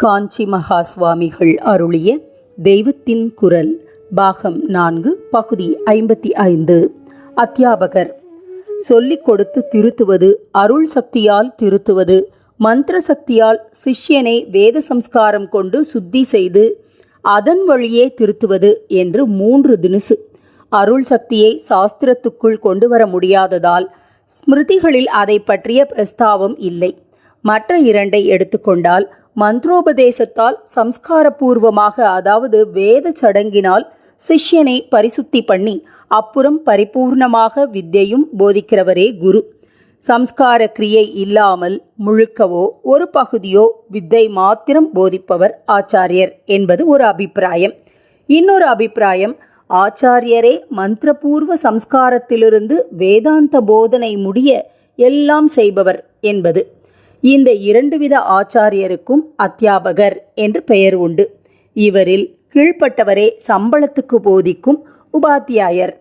காஞ்சி மகா சுவாமிகள் அருளிய தெய்வத்தின் குரல் பாகம் நான்கு பகுதி ஐம்பத்தி ஐந்து. அத்தியாபகர் சொல்லிக் கொடுத்து திருத்துவது அருள் சக்தியால் திருத்துவது மந்திர சக்தியால் சிஷ்யனை வேத சம்ஸ்காரம் கொண்டு சுத்தி செய்து அதன் வழியே திருத்துவது என்று மூன்று தினுசு. அருள் சக்தியை சாஸ்திரத்துக்குள் கொண்டு வர முடியாததால் ஸ்மிருதிகளில் அதை பற்றிய பிரஸ்தாவம் இல்லை. மற்ற இரண்டை எடுத்துக்கொண்டால் மந்திரோபதேசத்தால் சம்ஸ்காரபூர்வமாக அதாவது வேத சடங்கினால் சிஷ்யனை பரிசுத்தி பண்ணி அப்புறம் பரிபூர்ணமாக வித்தையும் போதிக்கிறவரே குரு. சம்ஸ்கார கிரியை இல்லாமல் முழுக்கவோ ஒரு பகுதியோ வித்தை மாத்திரம் போதிப்பவர் ஆச்சாரியர் என்பது ஒரு அபிப்பிராயம். இன்னொரு அபிப்பிராயம் ஆச்சாரியரே மந்திரபூர்வ சம்ஸ்காரத்திலிருந்து வேதாந்த போதனை முடிய எல்லாம் செய்பவர் என்பது. இந்த இரண்டு வித ஆச்சாரியருக்கும் அத்தியாபகர் என்று பெயர் உண்டு. இவரில் கீழ்ப்பட்டவரே சம்பளத்துக்கு போதிக்கும் உபாத்தியாயர்.